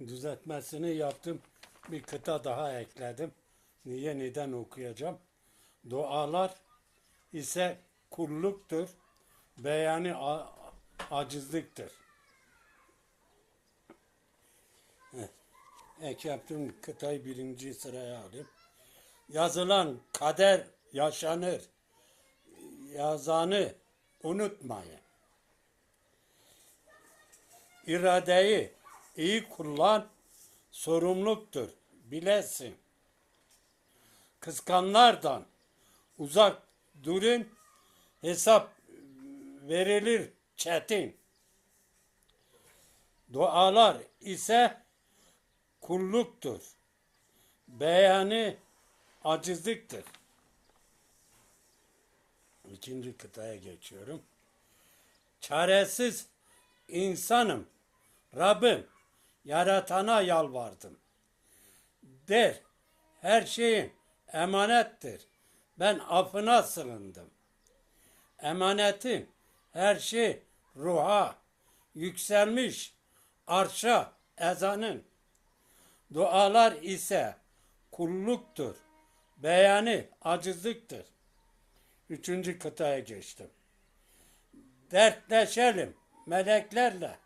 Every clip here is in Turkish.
düzeltmesini yaptım. Bir kıta daha ekledim. Niye neden okuyacağım? Dualar ise kulluktur. Beyanı acizliktir. Heh. Ek yaptım kıtayı birinci sıraya alayım. Yazılan kader yaşanır. Yazanı unutmayın. İradeyi iyi kullan, sorumluluktur, bilesin. Kıskanlardan uzak durun, hesap verilir çetin. Dualar ise kulluktur. Beyanı acizliktir. İkinci kıtaya geçiyorum. Çaresiz insanım. Rabbim yaratana yalvardım. Der her şeyin emanettir. Ben affına sığındım. Emanetin her şey ruha yükselmiş arşa ezanın. Dualar ise kulluktur. Beyanı acizliktir. Üçüncü kıtaya geçtim. Dertleşelim meleklerle.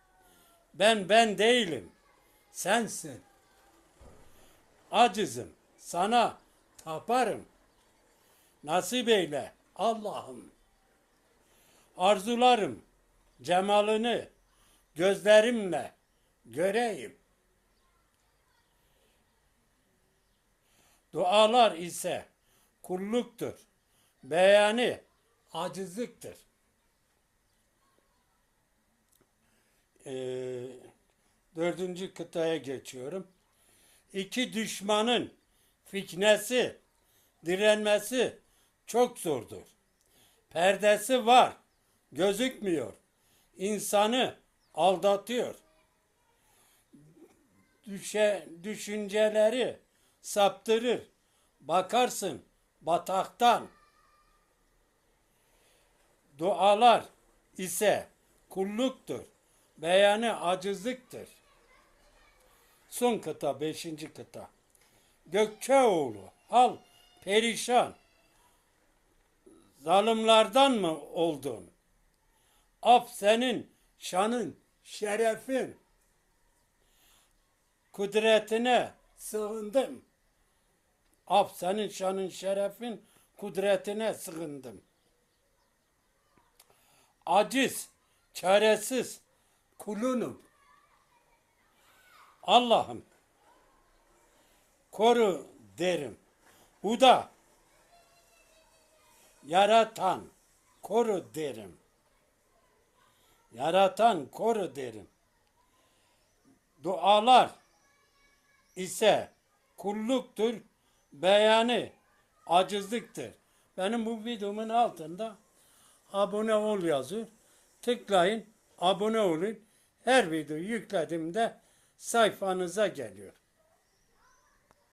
Ben ben değilim. Sensin. Acizim. Sana taparım. Nasip eyle Allah'ım. Arzularım cemalını gözlerimle göreyim. Dualar ise kulluktur. Beyanı acizliktir. Ee, dördüncü kıtaya geçiyorum. İki düşmanın fitnesi, direnmesi çok zordur. Perdesi var, gözükmüyor. İnsanı aldatıyor. Düşe, düşünceleri saptırır. Bakarsın bataktan. Dualar ise kulluktur. Beyanı acizliktir. Son kıta, beşinci kıta. Gökçeoğlu, hal perişan. Zalimlerden mı oldun? Af senin şanın, şerefin. Kudretine sığındım. Af senin şanın, şerefin, kudretine sığındım. Aciz, çaresiz, kulunum. Allah'ım koru derim. Bu da yaratan koru derim. Yaratan koru derim. Dualar ise kulluktur, beyanı acizliktir. Benim bu videomun altında abone ol yazıyor. Tıklayın, abone olun. Her video yüklediğimde sayfanıza geliyor.